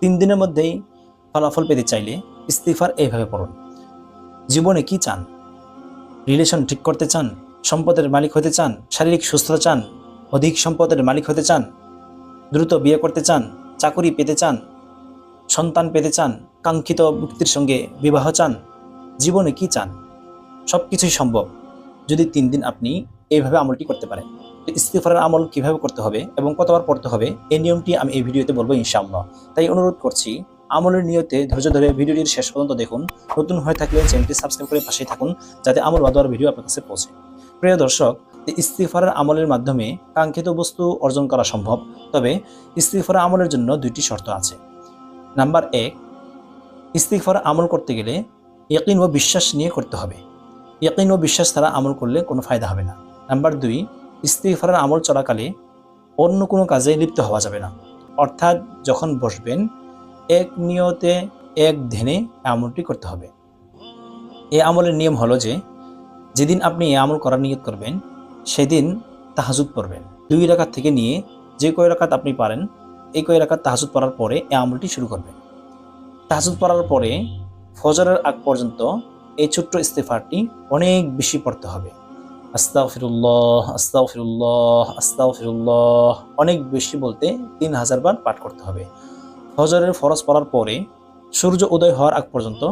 তিন দিনের মধ্যেই ফলাফল পেতে চাইলে ইস্তিফার এইভাবে পড়ুন। জীবনে কি চান? রিলেশন ঠিক করতে চান? সম্পদের মালিক হতে চান? শারীরিক সুস্থতা চান? অধিক সম্পদের মালিক হতে চান? দ্রুত বিয়ে করতে চান? চাকুরি পেতে চান? সন্তান পেতে চান? কাঙ্ক্ষিত ব্যক্তির সঙ্গে বিবাহ চান? জীবনে কি চান? সব কিছুই সম্ভব। যদি তিন দিন আপনি এইভাবে আমলটি করতে পারেন। ইস্তিফারের আমল কীভাবে করতে হবে এবং কতবার পড়তে হবে, এই নিয়মটি আমি এই ভিডিওতে বলব ইনশাআল্লাহ। তাই অনুরোধ করছি, আমলের নিয়তে ধৈর্য ধরে ভিডিওটির শেষ পর্যন্ত দেখুন, নতুন হয়ে থাকলে চ্যানেলটি সাবস্ক্রাইব করে পাশেই থাকুন, যাতে আমল বাদোয়ার ভিডিও আপনার কাছে পৌঁছে। প্রিয় দর্শক ইস্তিফারের আমলের মাধ্যমে কাঙ্ক্ষিত বস্তু অর্জন করা সম্ভব, তবে ইস্তিফারের আমলের জন্য দুইটি শর্ত আছে। নাম্বার এক ইস্তিফার আমল করতে গেলে ইয়কিন ও বিশ্বাস নিয়ে করতে হবে। ইয়কিন ও বিশ্বাস ছাড়া আমল করলে কোনো ফায়দা হবে না। নাম্বার দুই ইস্তিফারের আমল চলাকালে অন্য কোনো কাজে লিপ্ত হওয়া যাবে না। অর্থাৎ যখন বসবেন, এক নিয়তে এক ধ্যানে আমলটি করতে হবে। এই আমলের নিয়ম হলো যে, যেদিন আপনি এ আমল করার নিয়ত করবেন, সেদিন তাহাজুদ পড়বেন। দুই রাকাত থেকে নিয়ে যে কয় রাকাত আপনি পারেন, এই কয় রাকাত তাহাজুদ পড়ার পরে এ আমলটি শুরু করবেন। তাহাজুদ পড়ার পরে ফজরের আগ পর্যন্ত এই ছোট্ট ইস্তেফারটি অনেক বেশি পড়তে হবে। আস্তাও ফিরুল্লাহ আস্তাও ফিরুল্লাহ আস্তাও ফিরুল্লাহ অনেক বেশি বলতে তিন হাজার বার পাঠ করতে হবে। ফজরের ফরজ পড়ার পরে সূর্য উদয় হওয়ার আগ পর্যন্ত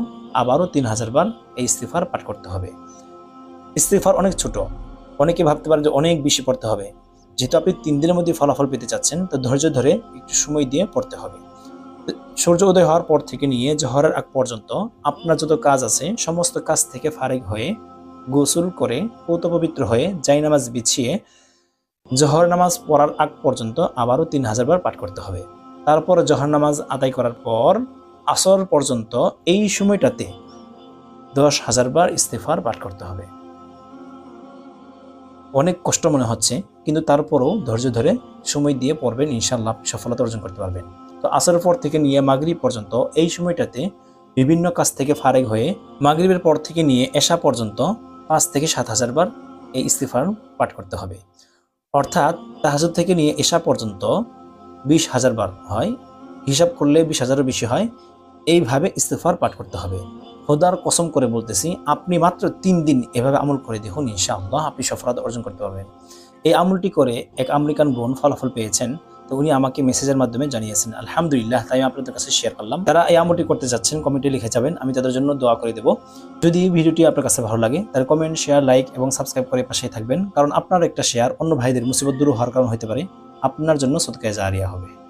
আবারও তিন হাজার বার এই ইস্তিফার পাঠ করতে হবে। ইস্তিফার অনেক ছোট। অনেকে ভাবতে পারেন যে অনেক বেশি পড়তে হবে। যেহেতু আপনি তিন দিনের মধ্যে ফলাফল পেতে চাচ্ছেন, তো ধৈর্য ধরে একটু সময় দিয়ে পড়তে হবে। সূর্য উদয় হওয়ার পর থেকে নিয়ে জহরের আগ পর্যন্ত আপনার যত কাজ আছে, সমস্ত কাজ থেকে ফারেক হয়ে গোসল করে পবিত্র হয়ে জাই নামাজ বিছিয়ে জহর নামাজ পড়ার আগ পর্যন্ত আবারও তিন হাজার বার পাঠ করতে হবে। তারপর জহর নামাজ আদায় করার পর আসর পর্যন্ত এই সময়টাতে দশ হাজার বার ইস্তেফার পাঠ করতে হবে। অনেক কষ্ট মনে হচ্ছে, কিন্তু তারপরও ধৈর্য ধরে সময় দিয়ে পড়বেন ইনশাল্লাহ সফলতা অর্জন করতে পারবেন। তো আসরের পর থেকে নিয়ে মাগরিব পর্যন্ত এই সময়টাতে বিভিন্ন কাজ থেকে ফারেক হয়ে মাগরিবের পর থেকে নিয়ে এসা পর্যন্ত পাঁচ থেকে সাত হাজার বার এই ইস্তিফার পাঠ করতে হবে। অর্থাৎ তাহাজুদ থেকে নিয়ে এশা পর্যন্ত বিশ হাজার বার হয়। হিসাব করলে বিশ হাজারও বেশি হয়। এইভাবে ইস্তেফার পাঠ করতে হবে। খোদার কসম করে বলতেছি, আপনি মাত্র তিন দিন এভাবে আমল করে দেখুন, ইনশাআল্লাহ আপনি সফলতা অর্জন করতে পারবেন। এই আমলটি করে এক আমেরিকান বোন ফলাফল পেয়েছেন। তো উনি আমাকে মেসেজের মাধ্যমে জানিয়েছেন, আলহামদুলিল্লাহ, তাই আমি আপনাদের কাছে শেয়ার করলাম। যারা এই আমলটি করতে যাচ্ছেন কমেন্টে লিখে যাবেন, আমি তাদের জন্য দোয়া করে দেবো। যদি ভিডিওটি আপনার কাছে ভালো লাগে, তাহলে কমেন্ট শেয়ার লাইক এবং সাবস্ক্রাইব করে পাশেই থাকবেন। কারণ আপনার একটা শেয়ার অন্য ভাইদের মুসিবত দূর হওয়ার কারণ হতে পারে। আপনার জন্য সদকায় জারিয়া হবে।